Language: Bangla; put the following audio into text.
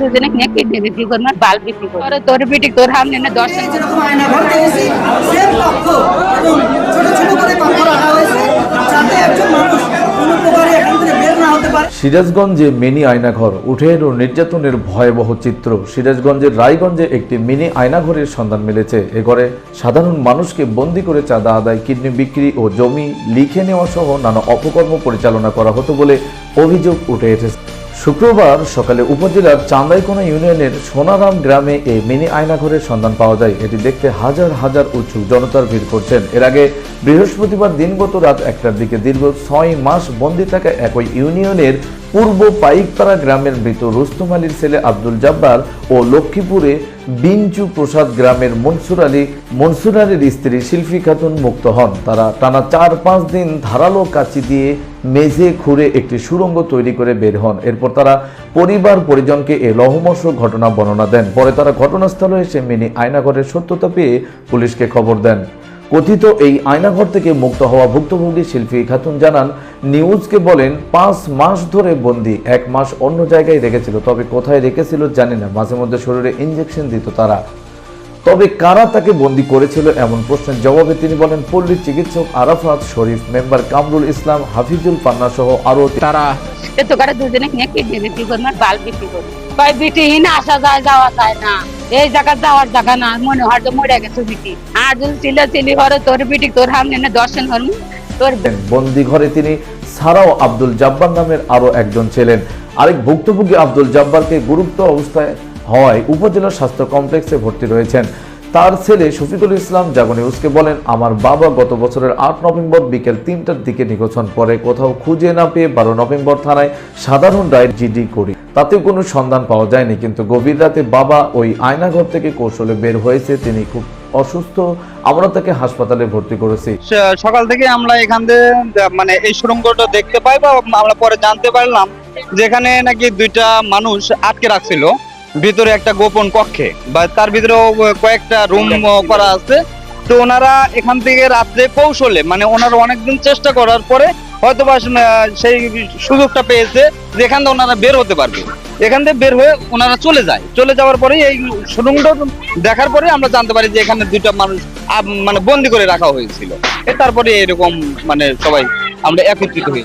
দুজনে কিডনি বিক্রি করব? বাল বিক্রি করব। তোর বিটি তোর না সিরাজগঞ্জে মিনি আয়নাঘর উঠেন ও নির্যাতনের ভয়াবহ চিত্র। সিরাজগঞ্জের রায়গঞ্জে একটি মিনি আয়নাঘরের সন্ধান মিলেছে। এ ঘরে সাধারণ মানুষকে বন্দি করে চাঁদা আদায় কিডনি বিক্রি ও জমি লিখে নেওয়া সহ নানা অপকর্ম পরিচালনা করা হতো বলে অভিযোগ উঠে এসেছে। শুক্রবার সকালে উপজেলার চান্দাইকোনা ইউনিয়নের সোনারাম গ্রামে এই মিনি আয়নাঘরের সন্ধান পাওয়া যায়। এটি দেখতে হাজার হাজার উৎসুক জনতার ভিড় করছেন। এর আগে বৃহস্পতিবার দিনগত রাত একটার দিকে দীর্ঘ ছয় মাস বন্দি থাকা একই ইউনিয়নের পূর্ব পাইকপাড়া গ্রামের মৃত রুস্তম আলীর ছেলে আব্দুল জব্বার ও লক্ষ্মীপুরে বিঞ্চু প্রসাদ গ্রামের মনসুর আলী, মনসুর আলীর স্ত্রী শিল্পী খাতুন মুক্ত হন। তারা টানা চার পাঁচ দিন ধারালো কাচি দিয়ে মেঝে খুঁড়ে একটি সুড়ঙ্গ তৈরি করে বের হন। এরপর তারা পরিবার পরিজনকে এ লহমস্য ঘটনা বর্ণনা দেন। পরে তারা ঘটনাস্থলে এসে মিনি আয়নাঘরের সত্যতা পেয়ে পুলিশকে খবর দেন। কথিত এই আয়নাঘর থেকে মুক্ত হওয়া ভুক্তভোগী শিল্পী খাতুন জানান নিউজকে বলেন পাঁচ মাস ধরে বন্দি এক মাস অন্য জায়গায় রেখেছিল। তবে কোথায় রেখেছিল জানি না মাঝে মধ্যে শরীরে ইঞ্জেকশন দিত তারা। তবে কারা তাকে বন্দি করেছিল এমন প্রশ্নের জবাবে তিনি বলেন পল্লী চিকিৎসক আরাফাত শরীফ মেম্বার কামরুল ইসলাম হাফিজুল পান্না সহ আরও তারা তো করে দুজনে কিডনি বিক্রি করব বাল বিক্রি করব। কয় বিটিহীন আসা যায় যাওয়া যায় না। এই জায়গা যাওয়ার জায়গা না, মনে হয় যে মরে গেছে বিটি। আর যদি চিল্লা চিল্লি করে তোর বিটি, তোর সামনে দর্শন হরমু তোর বন্দি ঘরে তিনি ছাড়াও আব্দুল জাব্বার নামের আরও একজন ছিলেন। আরেক ভুক্তভোগী আব্দুল জাব্বারকে গুরুত্ব অবস্থায় হওয়ায় উপজেলা স্বাস্থ্য কমপ্লেক্সে ভর্তি রয়েছেন। তার ছেলে শফিকুল ইসলাম জাগো নিউজকে বলেন, আমার বাবা গত বছরের আট নভেম্বর বিকেল তিনটার দিকে নিখোঁজ হন পরে কোথাও খুঁজে না পেয়ে বারো নভেম্বর থানায় সাধারণ রায় জিডি করি। তাতেও কোনো সন্ধান পাওয়া যায়নি কিন্তু গভীর রাতে বাবা ওই আয়নাঘর থেকে কৌশলে বের হয়েছে। তিনি খুব অসুস্থ আমরা তাকে হাসপাতালে ভর্তি করেছি। সকাল থেকে আমরা এখান থেকে মানে এই সুড়ঙ্গটা দেখতে পাই বা আমরা পরে জানতে পারলাম যেখানে নাকি দুইটা মানুষ আটকে রাখছিল ভিতরে একটা গোপন কক্ষে বা তার ভিতরেও কয়েকটা রুম করা আছে। তো ওনারা এখান থেকে রাত্রে কৌশলে মানে ওনারা অনেকদিন চেষ্টা করার পরে হয়তো বা সেই সুযোগটা পেয়েছে যেখান থেকে ওনারা বের হতে পারবে। এখান থেকে বের হয়ে ওনারা চলে যায়। চলে যাওয়ার পরে এই সুড়ঙ্গটা দেখার পরে আমরা জানতে পারি যে এখানে দুইটা মানুষ মানে বন্দি করে রাখা হয়েছিল। তারপরে এরকম মানে সবাই আমরা একত্রিত হই